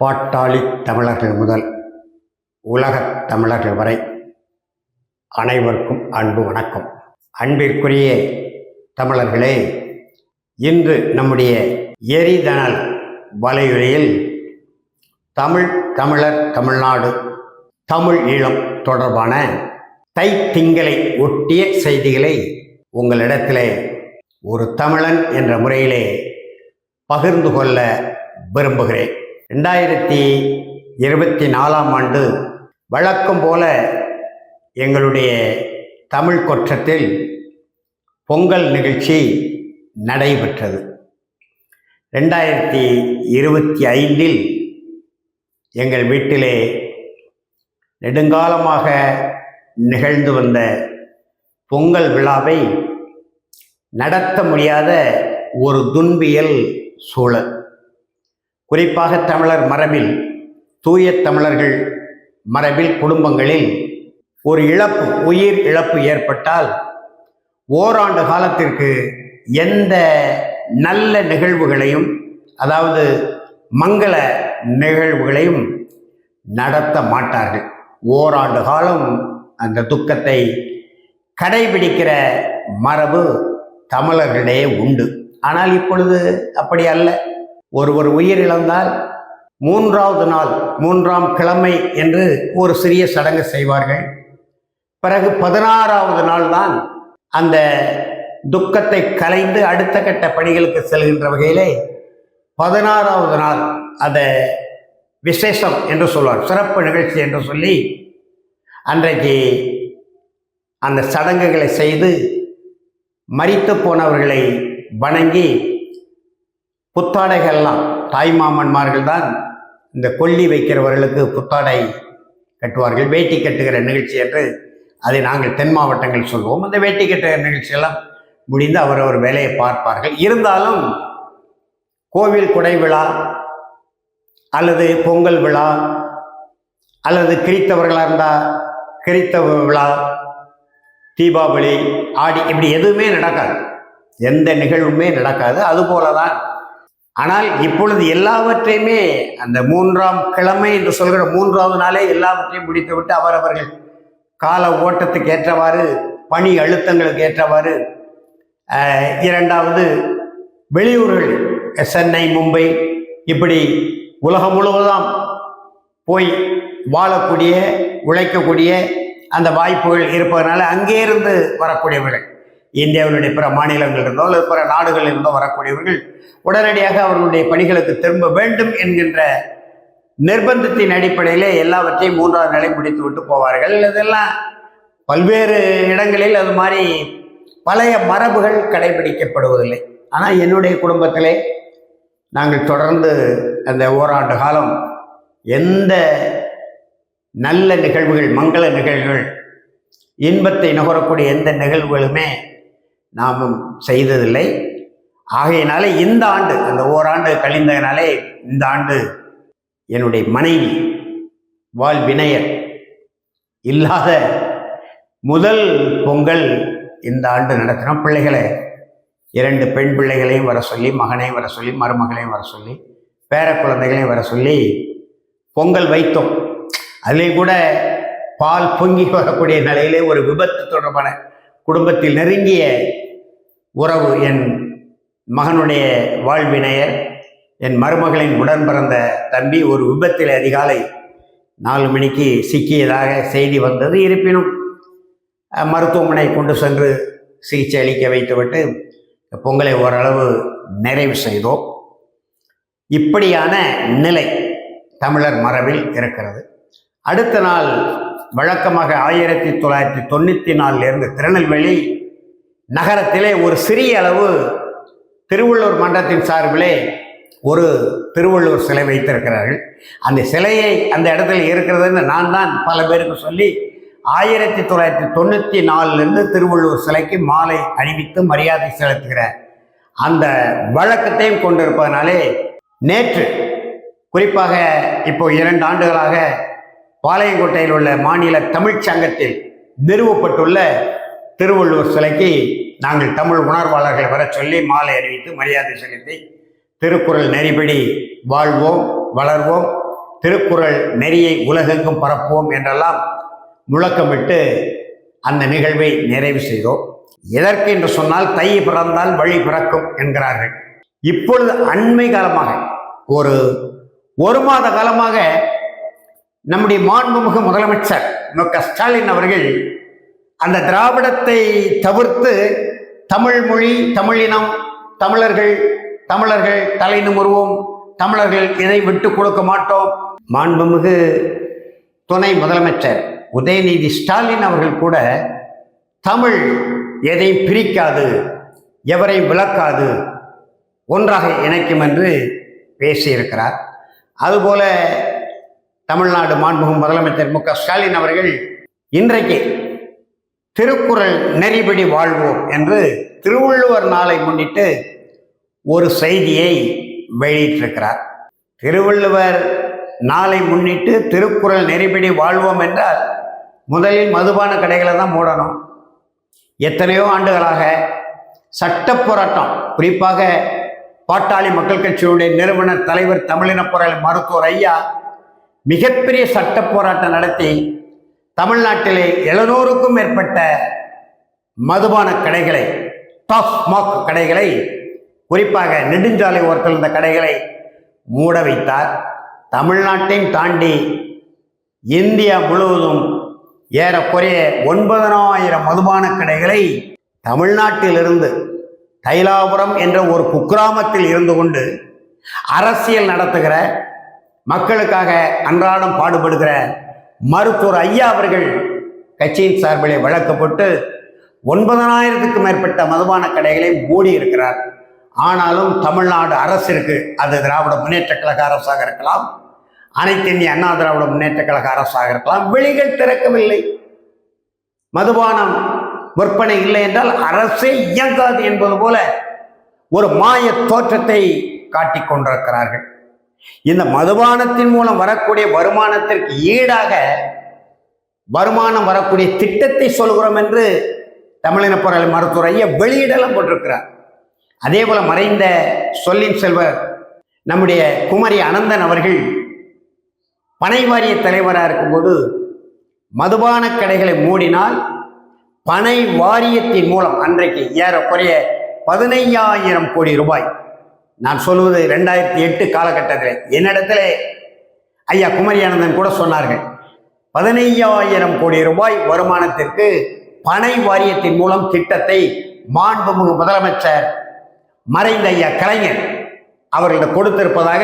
பாட்டாளி தமிழர்கள் முதல் உலகத் தமிழர்கள் வரை அனைவருக்கும் அன்பு வணக்கம். அன்பிற்குரிய தமிழர்களே இன்று நம்முடைய எரிதனல் வலையுறையில் தமிழ் தமிழர் தமிழ்நாடு தமிழ் ஈழம் தொடர்பான தை திங்களை ஒட்டிய செய்திகளை உங்களிடத்திலே ஒரு தமிழன் என்ற முறையிலே பகிர்ந்து கொள்ள விரும்புகிறேன். ரெண்டாயிரத்தி இருபத்தி நாலாம் ஆண்டு வழக்கம் போல எங்களுடைய தமிழ் கொற்றத்தில் பொங்கல் நிகழ்ச்சி நடைபெற்றது. ரெண்டாயிரத்தி இருபத்தி ஐந்தில் எங்கள் வீட்டிலே நெடுங்காலமாக நிகழ்ந்து வந்த பொங்கல் விழாவை நடத்த முடியாத ஒரு துன்பியல் சூழல். குறிப்பாக தமிழர் மரபில் தூய தமிழர்கள் மரபில் குடும்பங்களில் ஒரு இழப்பு உயிர் இழப்பு ஏற்பட்டால் ஓராண்டு காலத்திற்கு எந்த நல்ல நிகழ்வுகளையும் அதாவது மங்கள நிகழ்வுகளையும் நடத்த மாட்டார்கள். ஓராண்டு காலம் அந்த துக்கத்தை கடைபிடிக்கிற மரபு தமிழர்களிடையே உண்டு. ஆனால் இப்பொழுது அப்படி அல்ல. ஒருவர் உயிர் இழந்தால் மூன்றாவது நாள் மூன்றாம் கிழமை என்று ஒரு சிறிய சடங்கு செய்வார்கள். பிறகு பதினாறாவது நாள் தான் அந்த துக்கத்தை கலைந்து அடுத்த கட்ட பணிகளுக்கு செல்கின்ற வகையிலே பதினாறாவது நாள் அந்த விசேஷம் என்று சொல்வார். சிறப்பு நிகழ்ச்சி என்று சொல்லி அன்றைக்கு அந்த சடங்குகளை செய்து மறித்து போனவர்களை வணங்கி புத்தாடைகள்லாம் தாய்மாமன்மார்கள் தான் இந்த கொல்லி வைக்கிறவர்களுக்கு புத்தாடை கட்டுவார்கள் வேட்டி கட்டுகிற நிகழ்ச்சி என்று அதை நாங்கள் தென் மாவட்டங்கள் சொல்வோம். அந்த வேட்டி கட்டுகிற நிகழ்ச்சியெல்லாம் முடிந்து அவரவர் வேலையை பார்ப்பார்கள். இருந்தாலும் கோவில் குடை விழா அல்லது பொங்கல் விழா அல்லது கிறித்தவர்களாக இருந்தால் கிறித்தவ விழா தீபாவளி ஆடி இப்படி எதுவுமே நடக்காது. எந்த நிகழ்வுமே நடக்காது. அதுபோல தான் ஆனால் இப்பொழுது எல்லாவற்றையுமே அந்த மூன்றாம் கிழமை என்று சொல்கிற மூன்றாவது நாளே எல்லாவற்றையும் முடித்துவிட்டு அவரவர்கள் கால ஓட்டத்துக்கு ஏற்றவாறு பணி அழுத்தங்களுக்கு ஏற்றவாறு இரண்டாவது வெளியூர்கள் சென்னை மும்பை இப்படி உலகம் முழுவதும் போய் வாழக்கூடிய உழைக்கக்கூடிய அந்த வாய்ப்புகள் இருப்பதனால அங்கே இருந்து வரக்கூடியவர்கள். இந்தியாவினுடைய பிற மாநிலங்கள் இருந்தோ அல்லது பிற நாடுகளில் இருந்தோ வரக்கூடியவர்கள் உடனடியாக அவர்களுடைய பணிகளுக்கு திரும்ப வேண்டும் என்கின்ற நிர்பந்தத்தின் அடிப்படையிலே எல்லாவற்றையும் மூன்றாவது நிலை முடித்து விட்டு போவார்கள். இதெல்லாம் பல்வேறு இடங்களில் அது மாதிரி பழைய மரபுகள் கடைபிடிக்கப்படுவதில்லை. ஆனால் என்னுடைய குடும்பத்திலே நாங்கள் தொடர்ந்து அந்த ஓராண்டு காலம் எந்த நல்ல நிகழ்வுகள் மங்கள நிகழ்வுகள் இன்பத்தை நுகரக்கூடிய எந்த நிகழ்வுகளுமே நாம் செய்ததில்லை. ஆகையினால இந்த ஆண்டு அந்த ஓராண்டு கழிந்ததினாலே இந்த ஆண்டு என்னுடைய மனைவி வாழ்வினையர் இல்லாத முதல் பொங்கல் இந்த ஆண்டு நடத்தினோம் பிள்ளைகளை. இரண்டு பெண் பிள்ளைகளையும் வர சொல்லி மகனையும் வர சொல்லி மருமகளையும் வர சொல்லி பேர குழந்தைகளையும் வர சொல்லி பொங்கல் வைத்தோம். அதுலேயும் கூட பால் பொங்கி வரக்கூடிய நிலையிலே ஒரு விபத்து தொடர்பான குடும்பத்தில் நெருங்கிய உறவு என் மகனுடைய வாழ்வினையர் என் மருமகளின் உடன் பிறந்த தம்பி ஒரு விபத்தில் அதிகாலை நாலு மணிக்கு சிக்கியதாக செய்தி வந்தது. இருப்பினும் மருத்துவமனை கொண்டு சென்று சிகிச்சை அளிக்க வைத்துவிட்டு பொங்கலை ஓரளவு நிறைவு செய்தோம். இப்படியான நிலை தமிழர் மரபில் இருக்கிறது. அடுத்த நாள் வழக்கமாக ஆயிரத்தி தொள்ளாயிரத்தி தொண்ணூற்றி நாலிலிருந்து திருநெல்வேலி நகரத்திலே ஒரு சிறிய அளவு திருவள்ளூர் மன்றத்தின் சார்பிலே ஒரு திருவள்ளுவர் சிலை வைத்திருக்கிறார்கள். அந்த சிலையை அந்த இடத்துல இருக்கிறதுன்னு நான் தான் பல பேருக்கு சொல்லி ஆயிரத்தி தொள்ளாயிரத்தி தொண்ணூற்றி நாலுலேருந்து திருவள்ளுவர் சிலைக்கு மாலை அணிவித்து மரியாதை செலுத்துகிற அந்த வழக்கத்தையும் கொண்டிருப்பதனாலே நேற்று குறிப்பாக இப்போ இரண்டு ஆண்டுகளாக பாளையங்கோட்டையில் உள்ள மாநில தமிழ்ச் சங்கத்தில் நிறுவப்பட்டுள்ள திருவள்ளுவர் சிலைக்கு நாங்கள் தமிழ் உணர்வாளர்களை வர சொல்லி மாலை அறிவித்து மரியாதை செலுத்தி திருக்குறள் நெறிப்படி வாழ்வோம் வளர்வோம். திருக்குறள் நெறியை உலகெங்கும் பரப்புவோம் என்றெல்லாம் முழக்கமிட்டு அந்த நிகழ்வை நிறைவு செய்தோம். எதற்கு என்று சொன்னால் தை பிறந்தால் வழி பிறக்கும் என்கிறார்கள். இப்பொழுது அண்மை காலமாக ஒரு ஒரு மாத காலமாக நம்முடைய மாண்புமிகு முதலமைச்சர் மு க ஸ்டாலின் அவர்கள் அந்த திராவிடத்தை தவிர்த்து தமிழ் மொழி தமிழினம் தமிழர்கள் தமிழர்கள் தலை நிமிர்வோம் தமிழர்கள் இதை விட்டு கொடுக்க மாட்டோம். மாண்புமிகு துணை முதலமைச்சர் உதயநிதி ஸ்டாலின் அவர்கள் கூட தமிழ் எதையும் பிரிக்காது எவரையும் விளக்காது ஒன்றாக இணைக்கும் என்று பேசியிருக்கிறார். அதுபோல தமிழ்நாடு மாண்புமிகு முதலமைச்சர் மு க ஸ்டாலின் அவர்கள் இன்றைக்கு திருக்குறள் நெறிபடி வாழ்வோம் என்று திருவள்ளுவர் நாளை முன்னிட்டு ஒரு செய்தியை வெளியிட்டிருக்கிறார். திருவள்ளுவர் நாளை முன்னிட்டு திருக்குறள் நெறிபடி வாழ்வோம் என்றால் முதலில் மதுபான கடைகளை தான் மூடணும். எத்தனையோ ஆண்டுகளாக சட்ட போராட்டம் குறிப்பாக பாட்டாளி மக்கள் கட்சியுடைய நிறுவனர் தலைவர் தமிழின போராளி மருத்துவர் ஐயா மிகப்பெரிய சட்ட போராட்டம் நடத்தி தமிழ்நாட்டிலே எழுநூறுக்கும் மேற்பட்ட மதுபான கடைகளை டாஸ்மாக் கடைகளை குறிப்பாக நெடுஞ்சாலை ஓரத்தில் இருந்த கடைகளை மூட வைத்தார். தமிழ்நாட்டையும் தாண்டி இந்தியா முழுவதும் ஏறக்குறைய ஒன்பதனாயிரம் மதுபான கடைகளை தமிழ்நாட்டிலிருந்து தைலாபுரம் என்ற ஒரு குக்கிராமத்தில் இருந்து கொண்டு அரசியல் நடத்துகிற மக்களுக்காக அன்றாடம் பாடுபடுகிற மருத்துவர் ஐயா அவர்கள் கட்சியின் சார்பிலே வழக்கப்பட்டு ஒன்பதனாயிரத்துக்கும் மேற்பட்ட மதுபான கடைகளை மூடி இருக்கிறார். ஆனாலும் தமிழ்நாடு அரசிற்கு அது திராவிட முன்னேற்ற கழக அரசாக இருக்கலாம். அனைத்து இந்திய அண்ணா திராவிட முன்னேற்ற கழக அரசாக இருக்கலாம். வெளிகள் திறக்கவில்லை. மதுபானம் விற்பனை இல்லை என்றால் அரசே இயங்காது என்பது போல ஒரு மாய தோற்றத்தை காட்டிக் கொண்டிருக்கிறார்கள். இந்த மதுபானத்தின் மூலம் வரக்கூடிய வருமானத்திற்கு ஈடாக வருமானம் வரக்கூடிய திட்டத்தை சொல்கிறோம் என்று தமிழின பொருள் மருத்துவர் ஐயா வெளியிடலாம் போட்டிருக்கிறார். அதே போல மறைந்த சொல்லின் செல்வர் நம்முடைய குமரி அனந்தன் அவர்கள் பனை வாரிய தலைவராக இருக்கும்போது மதுபான கடைகளை மூடினால் பனை வாரியத்தின் மூலம் அன்றைக்கு ஏறக்குறைய பதினையாயிரம் கோடி ரூபாய் நான் சொல்வது ரெண்டாயிரத்தி எட்டு காலகட்டத்தில். என்னிடத்துல ஐயா குமரியானந்தன் கூட சொன்னார்கள் பதினையாயிரம் கோடி ரூபாய் வருமானத்திற்கு பனை வாரியத்தின் மூலம் திட்டத்தை மாண்புமிகு முதலமைச்சர் மறைந்த ஐயா கலைஞர் அவர்களிடம் கொடுத்திருப்பதாக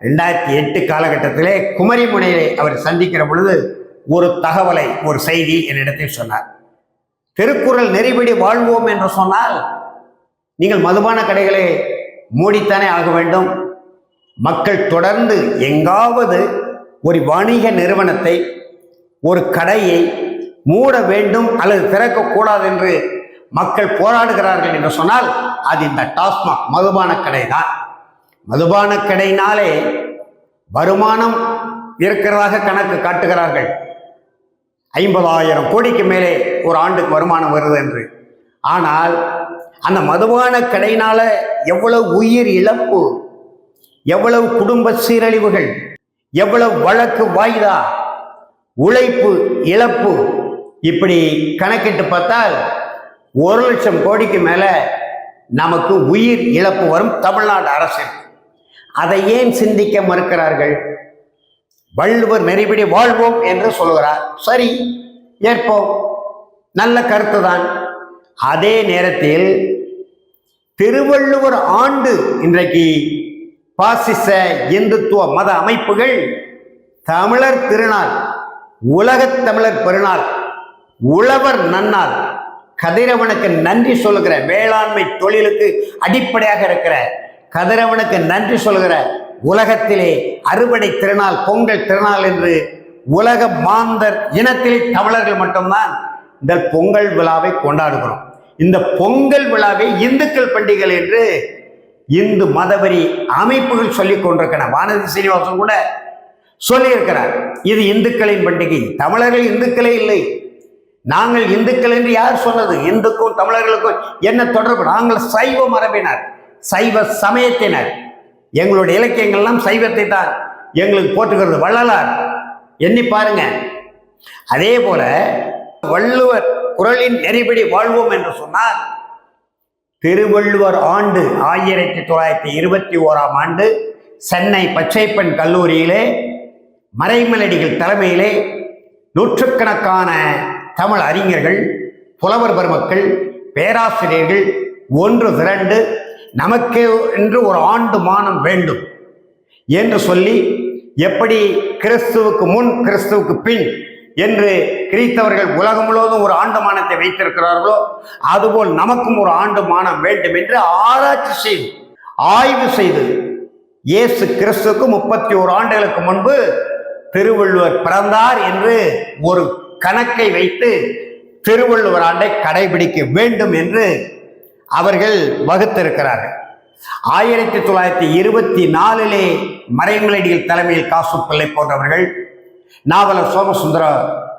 ரெண்டாயிரத்தி எட்டு காலகட்டத்திலே குமரிமுனையிலே அவர் சந்திக்கிற பொழுது ஒரு தகவலை ஒரு செய்தி என்னிடத்தில் சொன்னார். திருக்குறள் நெறிபடி வாழ்வோம் என்று சொன்னால் நீங்கள் மதுபான கடைகளை மூடித்தானே ஆக வேண்டும்? மக்கள் தொடர்ந்து எங்காவது ஒரு வணிக நிறுவனத்தை ஒரு கடையை மூட வேண்டும் அல்லது திறக்கக்கூடாது என்று மக்கள் போராடுகிறார்கள் என்று சொன்னால் அது இந்த டாஸ்மாக் மதுபான கடை தான் மதுபான கடையினாலே வருமானம் இருக்கிறதாக கணக்கு காட்டுகிறார்கள். ஐம்பதாயிரம் கோடிக்கு மேலே ஒரு ஆண்டுக்கு வருமானம் வருது என்று. ஆனால் அந்த மதுபான கடையினால எவ்வளவு உயிர் இழப்பு எவ்வளவு குடும்ப சீரழிவுகள் எவ்வளவு வழக்கு வாய்தா உழைப்பு இழப்பு இப்படி கணக்கிட்டு பார்த்தால் ஒரு லட்சம் கோடிக்கு மேலே நமக்கு உயிர் இழப்பு வரும் தமிழ்நாடு அரசு. அதை ஏன் சிந்திக்க மறுக்கிறார்கள்? வள்ளுவர் நெறிபடி வாழ்வோம் என்று சொல்கிறார் சரி ஏற்போம். நல்ல கருத்து தான் அதே நேரத்தில் திருவள்ளுவர் ஆண்டு இன்றைக்கு பாசிச இந்துத்துவ மத அமைப்புகள் தமிழர் திருநாள் உலகத் தமிழர் பெருநாள் உழவர் நன்னாள் கதிரவனுக்கு நன்றி சொல்லுகிற வேளாண்மை தொழிலுக்கு அடிப்படையாக இருக்கிற கதிரவனுக்கு நன்றி சொல்கிற உலகத்திலே அறுவடை திருநாள் பொங்கல் திருநாள் என்று உலக மாந்தர் இனத்திலே தமிழர்கள் மட்டும்தான் இந்த பொங்கல் விழாவை கொண்டாடுகிறோம். இந்த பொங்கல் விழாவை இந்துக்கள் பண்டிகை என்று இந்து மதவரி அமைப்புகள் சொல்லிக் கொண்டிருக்கின்றன. வானதி சீனிவாசன் கூட சொல்லியிருக்கிறார். இது இந்துக்களின் பண்டிகை. தமிழர்கள் இந்துக்களே இல்லை. நாங்கள் இந்துக்கள் என்று யார் சொன்னது? இந்துக்கும் தமிழர்களுக்கும் என்ன தொடர்பு? நாங்கள் சைவ மரபினர். சைவ சமயத்தினர். எங்களுடைய இலக்கியங்கள்லாம் சைவத்தை தான். எங்களுக்கு போட்டுக்கிறது வள்ளலார். எண்ணி பாருங்க. அதே போல வள்ளுவர் குரலின் நெறிபடி வாழ்வோம் என்று சொன்னால் திருவள்ளுவர் ஆண்டு ஆயிரத்தி தொள்ளாயிரத்தி இருபத்தி ஓராம் ஆண்டு சென்னை பச்சைப்பெண் கல்லூரியிலே மறைமலடிகள் தலைமையிலே நூற்றுக்கணக்கான தமிழ் அறிஞர்கள் புலவர் பெருமக்கள் பேராசிரியர்கள் ஒன்று திரண்டு நமக்கு என்று ஒரு ஆண்டு மானம் வேண்டும் என்று சொல்லி எப்படி கிறிஸ்துவுக்கு முன் கிறிஸ்துவுக்கு பின் என்று கிறித்தவர்கள் உலகம் முழுவதும் ஒரு ஆண்டு மானத்தை வைத்திருக்கிறார்களோ அதுபோல் நமக்கும் ஒரு ஆண்டு மானம் வேண்டும் என்று ஆராய்ச்சி செய்து ஆய்வு செய்து இயேசு கிறிஸ்துக்கு முப்பத்தி ஓரு ஆண்டுகளுக்கு முன்பு திருவள்ளுவர் பிறந்தார் என்று ஒரு கணக்கை வைத்து திருவள்ளுவர் ஆண்டை கடைபிடிக்க வேண்டும் என்று அவர்கள் வகுத்திருக்கிறார்கள். ஆயிரத்தி தொள்ளாயிரத்தி இருபத்தி நாலிலே மறைமலடிகள் தலைமையில் காசு பிள்ளை போன்றவர்கள் நாவலர் சோமசுந்தர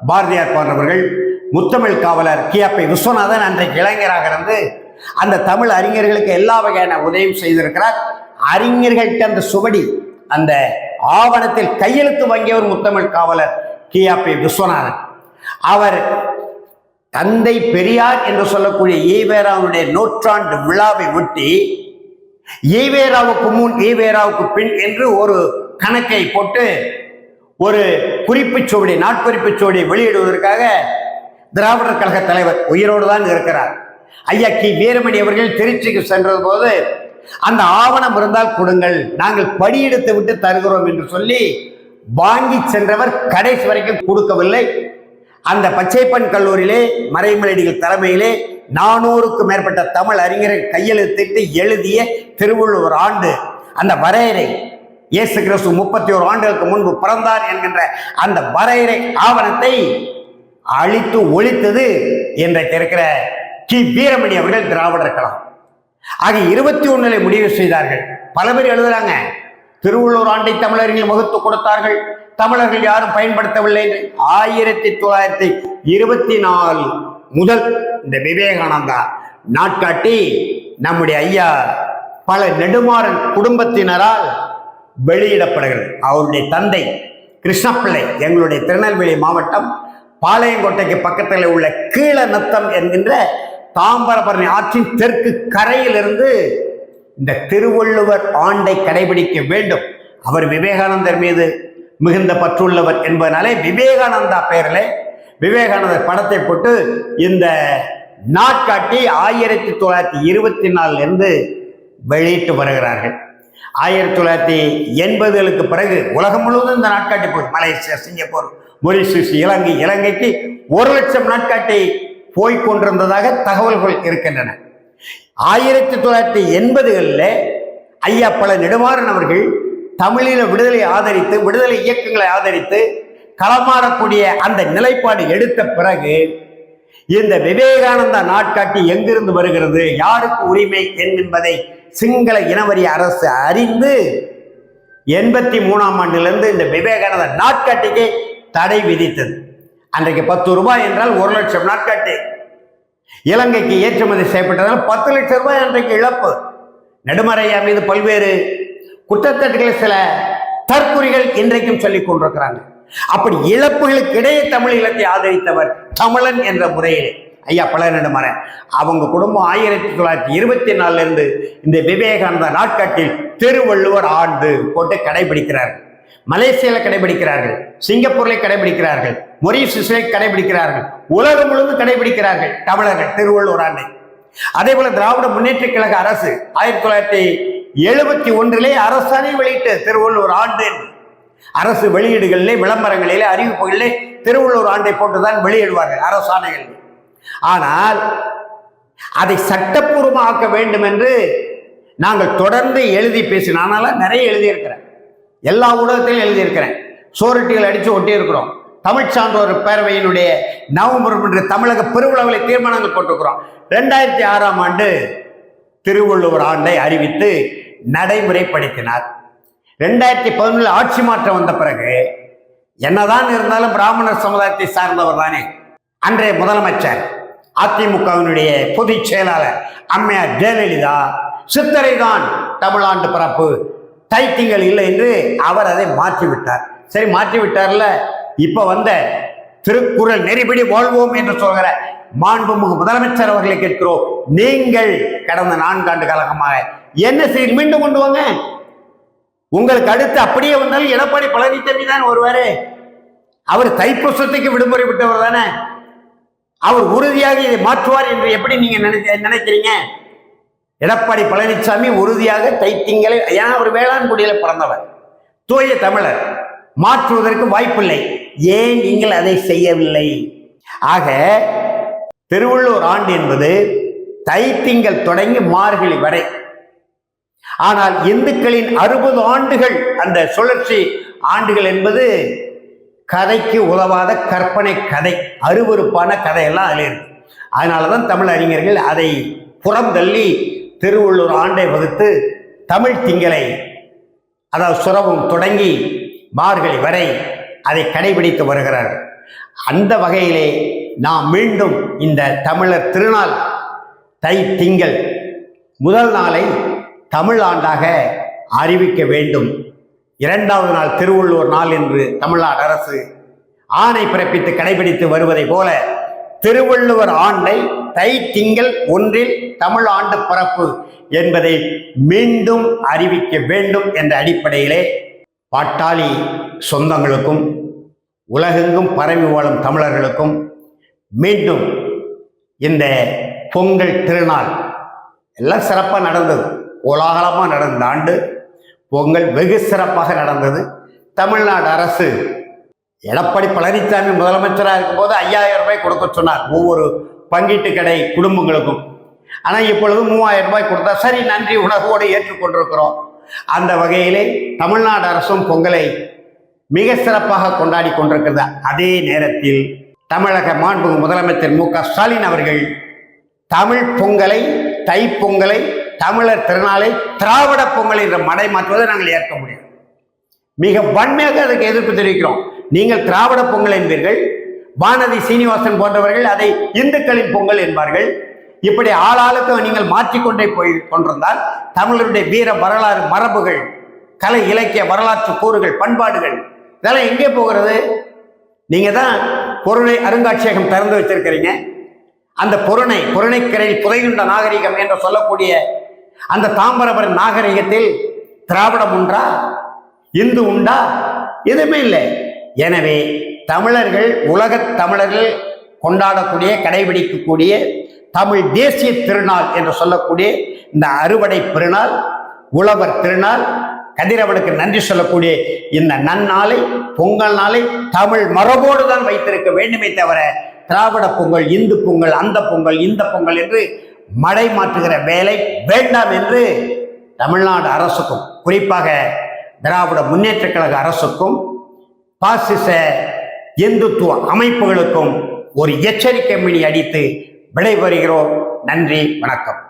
பாரதியார் போன்றவர்கள் முத்தமிழ் காவலர் கியாப்பை விஸ்வநாதன் அன்றைக்கு இளைஞராக இருந்து அந்த தமிழ் அறிஞர்களுக்கு எல்லா வகையான உதவியும் செய்திருக்கிறார். அறிஞர்கள்ட்ட அந்த சுவடி அந்த ஆவணத்தில் கையெழுத்து வாங்கியவர் முத்தமிழ் காவலர் கியாப்பி விஸ்வநாதன். அவர் தந்தை பெரியார் என்று சொல்லக்கூடிய ஈவேராவுடைய நூற்றாண்டு விழாவை ஒட்டி ஈவேராவுக்கு முன் ஈவேராவுக்கு பின் என்று ஒரு கணக்கை போட்டு ஒரு குறிப்புச் சுவடி நாட்குறிப்புச் சுவடி வெளியிடுவதற்காக திராவிடர் கழக தலைவர் உயிரோடு தான் இருக்கிறார். ஐயா கி. வீரமணி அவர்கள் திருச்சிக்கு சென்ற போது அந்த ஆவணம் இருந்தால் கொடுங்கள் நாங்கள் படியெடுத்து விட்டு தருகிறோம் என்று சொல்லி வாங்கி சென்றவர் கடைசி வரைக்கும் கொடுக்கவில்லை. அந்த பச்சைப்பன் கல்லூரியிலே மறைமலடிகள் தலைமையிலே நானூறுக்கும் மேற்பட்ட தமிழ் அறிஞர்கள் கையெழுத்திட்டு எழுதிய திருவள்ளுவர் ஆண்டு. அந்த வரையறை இயேசு கிறிஸ்து முப்பத்தி ஓரு ஆண்டுகளுக்கு முன்பு பிறந்தார் என்கின்ற அந்த வரையறை ஆவணத்தை அழித்து ஒழித்தது இன்றைக்கு இருக்கிற கி. வீரமணி அவர்கள் திராவிடர் கலாம் ஆக இருபத்தி ஒண்ணுல முடிவு செய்தார்கள். பல பேர் எழுதுறாங்க திருவள்ளூர் ஆண்டை தமிழர்கள் வகுத்து கொடுத்தார்கள். தமிழர்கள் யாரும் பயன்படுத்தவில்லை என்று. ஆயிரத்தி தொள்ளாயிரத்தி இருபத்தி நாலு முதல் இந்த விவேகானந்தா நாட்காட்டி நம்முடைய ஐயா பல நெடுமாறன் குடும்பத்தினரால் வெளியிடப்படுகிறது. அவருடைய தந்தை கிருஷ்ணப்பிள்ளை எங்களுடைய திருநெல்வேலி மாவட்டம் பாளையங்கோட்டைக்கு பக்கத்தில் உள்ள கீழநத்தம் என்கின்ற தாம்பரபரணி ஆற்றின் தெற்கு கரையிலிருந்து இந்த திருவள்ளுவர் ஆண்டை கடைபிடிக்க வேண்டும். அவர் விவேகானந்தர் மீது மிகுந்த பற்றுள்ளவர் என்பதனாலே விவேகானந்தா பெயரில் விவேகானந்தர் படத்தை போட்டு இந்த நாட்காட்டி ஆயிரத்தி தொள்ளாயிரத்தி இருபத்தி நாலுலேருந்து வெளியிட்டு வருகிறார்கள். ஆயிரத்தி தொள்ளாயிரத்தி எண்பதுகளுக்கு பிறகு உலகம் முழுவதும் இந்த நாட்காட்டி போய் மலேசியா சிங்கப்பூர் மொரிஷியஸ் இலங்கை இலங்கைக்கு ஒரு லட்சம் நாட்காட்டி போய் கொண்டிருந்ததாக தகவல்கள் இருக்கின்றன. ஆயிரத்தி தொள்ளாயிரத்தி எண்பதுகளில் ஐயா பல நெடுமாறன் அவர்கள் தமிழில விடுதலை ஆதரித்து விடுதலை இயக்கங்களை ஆதரித்து களமாறக்கூடிய அந்த நிலைப்பாடு எடுத்த பிறகு இந்த விவேகானந்தா நாட்காட்டி எங்கிருந்து வருகிறது யாருக்கு உரிமை என்பதை சிங்கள இனவரி அரசு அறிந்து எண்பத்தி மூணாம் ஆண்டிலிருந்து இந்த விவேகானந்தர் நாட்காட்டிக்கு தடை விதித்தது. அன்றைக்கு பத்து ரூபாய் என்றால் ஒரு லட்சம் நாட்காட்டி. இலங்கைக்கு ஏற்றுமதி செய்யப்பட்டதால் பத்து லட்சம் ரூபாய் அன்றைக்கு இழப்பு. நெடுமறையா மீது பல்வேறு குற்றச்சாட்டுகளை சில தற்குறிகள் இன்றைக்கும் சொல்லிக் கொண்டிருக்கிறாங்க. அப்படி இழப்புகளுக்கு இடையே தமிழ் இலத்தை ஆதரித்தவர் தமிழன் என்ற முறையிலே. ஐயா பல அவங்க குடும்பம் ஆயிரத்தி தொள்ளாயிரத்தி இருபத்தி நாலுலேருந்து இந்த விவேகானந்தா நாட்காட்டில் திருவள்ளுவர் ஆண்டு போட்டு கடைபிடிக்கிறார்கள். மலேசியாவில் கடைபிடிக்கிறார்கள் சிங்கப்பூரில் கடைபிடிக்கிறார்கள் மொரீஷியஸிலே கடைபிடிக்கிறார்கள் உலகம் முழுவதும் கடைபிடிக்கிறார்கள் தமிழர்கள் திருவள்ளுவர் ஆண்டை. அதே போல திராவிட முன்னேற்ற கழக அரசு ஆயிரத்தி தொள்ளாயிரத்தி எழுபத்தி ஒன்றிலே அரசாணை வெளியிட்டு திருவள்ளுவர் ஆண்டு. அரசு வெளியீடுகளிலே விளம்பரங்களிலே அறிவிப்புகளிலே திருவள்ளுவர் ஆண்டை போட்டுதான் வெளியிடுவார்கள் அரசாணைகள். ஆனால் அதை சட்டப்பூர்வமாக்க வேண்டும் என்று நாங்கள் தொடர்ந்து எழுதி பேசினோம். ஆனாலும் நிறைய எழுதியிருக்கிறேன். எல்லா ஊடகத்திலும் எழுதியிருக்கிறேன். சோரட்டிகள் அடித்து ஒட்டியிருக்கிறோம். தமிழ் சான்றோர் பேரவையினுடைய நவம்பர் என்று தமிழக பெருவிழாவில் தீர்மானங்கள் போட்டிருக்கிறோம். ரெண்டாயிரத்தி ஆறாம் ஆண்டு திருவள்ளுவர் ஆண்டை அறிவித்து நடைமுறைப்படுத்தினார். ரெண்டாயிரத்தி பதினொன்றில் ஆட்சி மாற்றம் வந்த பிறகு என்னதான் இருந்தாலும் பிராமணர் சமுதாயத்தை சார்ந்தவர் தானே. அன்றைய முதலமைச்சர் அதிமுகவினுடைய பொதுச் செயலாளர் அம்மையார் ஜெயலலிதா சித்தரை தான் தமிழாண்டு பிறப்பு தைத்திங்கள் இல்லை என்று அவர் அதை மாற்றி விட்டார் சரி மாற்றி விட்டார்ல வந்த திருக்குறள் நெறிபடி வாழ்வோம் என்று சொல்கிற மாண்புமிகு முதலமைச்சர் அவர்களை கேட்கிறோம். நீங்கள் கடந்த நான்காண்டு காலமாக என்ன செய்து மீண்டும் கொண்டு வாங்க? உங்களுக்கு அடுத்து அப்படியே வந்தாலும் எடப்பாடி பழனிசாமி தான் வருவாரு. அவர் தைப்பூசத்துக்கு விடுமுறை விட்டவர் தானே? அவர் உறுதியாக இதை மாற்றுவார் என்று எப்படி நீங்க நினைக்க நினைக்கிறீங்க? எடப்பாடி பழனிசாமி உறுதியாக தைத்திங்களை ஏன்னா அவர் வேளாண்குடியில பிறந்தவர். தூய தமிழர். மாற்றுவதற்கு வாய்ப்பில்லை. ஏன் நீங்கள் அதை செய்யவில்லை? ஆக திருவள்ளூர் ஆண்டு என்பது தைத்திங்கள் தொடங்கி மார்கழி வரை. ஆனால் இந்துக்களின் அறுபது ஆண்டுகள் அந்த சுழற்சி ஆண்டுகள் என்பது கதைக்கு உதவாத கற்பனை கதை அருவருப்பான கதையெல்லாம் அதில் இருக்கு. அதனால தான் தமிழ் அறிஞர்கள் அதை புறம் தள்ளி திருவள்ளூர் ஆண்டை வகுத்து தமிழ் திங்களை அதாவது சுரவம் தொடங்கி மார்கழி வரை அதை கடைபிடித்து வருகிறார்கள். அந்த வகையிலே நாம் மீண்டும் இந்த தமிழர் திருநாள் தை திங்கள் முதல் நாளை தமிழ் ஆண்டாக அறிவிக்க வேண்டும். இரண்டாவது நாள் திருவள்ளுவர் நாள் என்று தமிழ்நாடு அரசு ஆணை பிறப்பித்து கடைபிடித்து வருவதை போல திருவள்ளுவர் ஆண்டை தை திங்கள் ஒன்றில் தமிழ் ஆண்டு பிறப்பு என்பதை மீண்டும் அறிவிக்க வேண்டும் என்ற அடிப்படையிலே பாட்டாளி சொந்தங்களுக்கும் உலகெங்கும் பரவி வாழும் தமிழர்களுக்கும் மீண்டும் இந்த பொங்கல் திருநாள் எல்லாம் சிறப்பாக நடந்தது. கோலாகலமாக நடந்த ஆண்டு பொங்கல் வெகு சிறப்பாக நடந்தது. தமிழ்நாடு அரசு எடப்பாடி பழனிசாமி முதலமைச்சராக இருக்கும்போது ஐயாயிரம் ரூபாய் கொடுக்க சொன்னார். ஒவ்வொரு பங்கீட்டு கடை குடும்பங்களுக்கும். ஆனால் இப்பொழுது மூவாயிரம் ரூபாய் கொடுத்தா சரி நன்றி உணர்வோடு ஏற்றுக்கொண்டிருக்கிறோம். அந்த வகையிலே தமிழ்நாடு அரசும் பொங்கலை மிக சிறப்பாக கொண்டாடி கொண்டிருக்கிறது. அதே நேரத்தில் தமிழக மாண்புமிகு முதலமைச்சர் மு க ஸ்டாலின் அவர்கள் தமிழ் பொங்கலை தைப்பொங்கலை தமிழர் திருநாளை திராவிட பொங்கல் என்ற மடை மாற்றுவதை நாங்கள் ஏற்க முடியும். மிக வன்மையாக அதுக்கு எதிர்ப்பு தெரிவிக்கிறோம். நீங்கள் திராவிட பொங்கல் என்பீர்கள் வானதி சீனிவாசன் போன்றவர்கள் அதை இந்துக்களின் பொங்கல் என்பார்கள். இப்படி ஆளாளுக்கு நீங்கள் மாற்றிக்கொண்டே போய் கொண்டிருந்தால் தமிழருடைய வீர வரலாறு மரபுகள் கலை இலக்கிய வரலாற்று கூறுகள் பண்பாடுகள் இதெல்லாம் எங்கே போகிறது? நீங்கள் தான் பொருளை அருங்காட்சியகம் திறந்து வச்சிருக்கிறீங்க. அந்த பொருணை பொருணைக்கரையில் புதையுண்ட நாகரிகம் என்று சொல்லக்கூடிய அந்த தாம்பரபுரம் நாகரிகத்தில் திராவிடம் உண்டா? இந்து உண்டா? எதுவுமே இல்லை. எனவே தமிழர்கள் உலகத் தமிழர்கள் கொண்டாடக்கூடிய கடைபிடிக்கக்கூடிய தமிழ் தேசிய திருநாள் என்று சொல்லக்கூடிய இந்த அறுவடை பெருநாள் உழவர் திருநாள் கதிரவனுக்கு நன்றி சொல்லக்கூடிய இந்த நன்னாளை பொங்கல் நாளை தமிழ் மரபோடு தான் வைத்திருக்க வேண்டுமே தவிர திராவிட பொங்கல் இந்து பொங்கல் அந்த பொங்கல் இந்த பொங்கல் என்று மடை மாற்றுகிற வேலை வேண்டாம் என்று தமிழ்நாடு அரசுக்கும் குறிப்பாக திராவிட முன்னேற்ற கழக அரசுக்கும் பாசிச இந்துத்துவ அமைப்புகளுக்கும் ஒரு எச்சரிக்கை மணி அடித்து விடைபெறுகிறோம். நன்றி வணக்கம்.